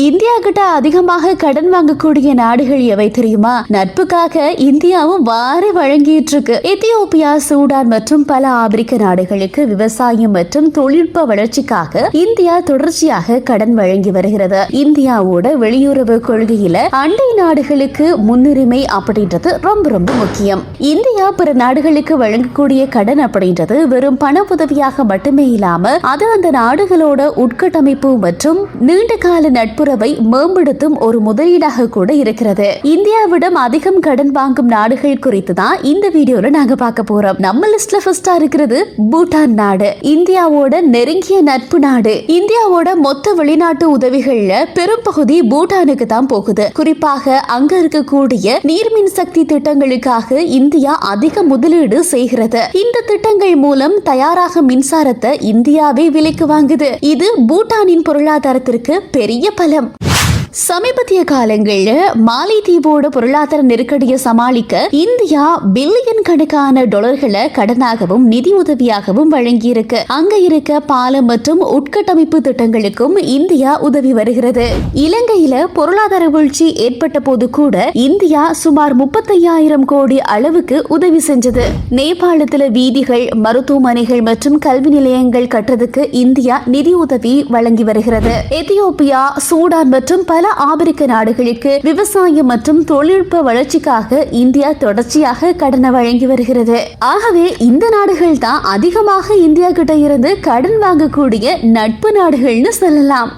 India கிட்ட அதிகமாக கடன் வாங்கக்கூடிய நாடுகள் எவை தெரியுமா? நட்புக்காக இந்தியாவும் வாரி வழங்கிட்டு இருக்கு எத்தியோப்பியா சூடான் மற்றும் பல ஆப்பிரிக்க நாடுகளுக்கு விவசாயம் மற்றும் தொழில்நுட்ப வளர்ச்சிக்காக இந்தியா தொடர்ச்சியாக கடன் வழங்கி வருகிறது. இந்தியாவோட வெளியுறவு கொள்கையில அண்டை நாடுகளுக்கு முன்னுரிமை அப்படின்றது ரொம்ப ரொம்ப முக்கியம். இந்தியா பிற நாடுகளுக்கு வழங்கக்கூடிய கடன் அப்படின்றது வெறும் பண உதவியாக மட்டுமே இல்லாம அது அந்த நாடுகளோட உட்கட்டமைப்பு மற்றும் நீண்ட கால நட்பு நட்புறவை மேம்படுத்தும் ஒரு முதலீடாக கூட இருக்கிறது. இந்தியாவிடம் அதிகம் கடன் வாங்கும் நாடுகள் குறித்து தான் இந்த வீடியோல நாங்க பார்க்க போறோம். நம்ம லிஸ்ட்ல ஃபர்ஸ்டா இருக்கிறது பூட்டான் நாடு. இந்தியாவோட நெருங்கிய நட்பு நாடு. இந்தியாவோட மொத்த வெளிநாட்டு உதவிகள்ல பெரும் பகுதி பூட்டானுக்கு தான் போகுது. குறிப்பாக அங்க இருக்கக்கூடிய நீர்மின் சக்தி திட்டங்களுக்காக இந்தியா அதிக முதலீடு செய்கிறது. இந்த திட்டங்கள் மூலம் தயாராக மின்சாரத்தை இந்தியாவே விலைக்கு வாங்குது. இது பூட்டானின் பொருளாதாரத்திற்கு பெரிய பல பலம் சமீபத்திய காலங்களில் மாலைதீவோட பொருளாதார நெருக்கடியை சமாளிக்க இந்தியா பில்லியன் கணக்கான டாலர்களை கடனாகவும் நிதி உதவியாகவும் வழங்கியிருக்கு. அங்க இருக்க பாலம் மற்றும் உட்கட்டமைப்பு திட்டங்களுக்கும் இந்தியா உதவி வருகிறது. இலங்கையில பொருளாதார வீழ்ச்சி ஏற்பட்ட போது கூட இந்தியா சுமார் முப்பத்தையாயிரம் கோடி அளவுக்கு உதவி செஞ்சது. நேபாளத்துல வீதிகள் மருத்துவமனைகள் மற்றும் கல்வி நிலையங்கள் கட்டுறதுக்கு இந்தியா நிதி உதவி வழங்கி வருகிறது. எத்தியோப்பியா சூடான் மற்றும் பல ஆபிரிக்க நாடுகளுக்கு விவசாயம் மற்றும் தொழில்நுட்ப வளர்ச்சிக்காக இந்தியா தொடர்ச்சியாக கடனை வழங்கி வருகிறது. ஆகவே இந்த நாடுகள் தான் அதிகமாக இந்தியா கிட்ட இருந்து கடன் வாங்கக்கூடிய நட்பு நாடுகள்னு சொல்லலாம்.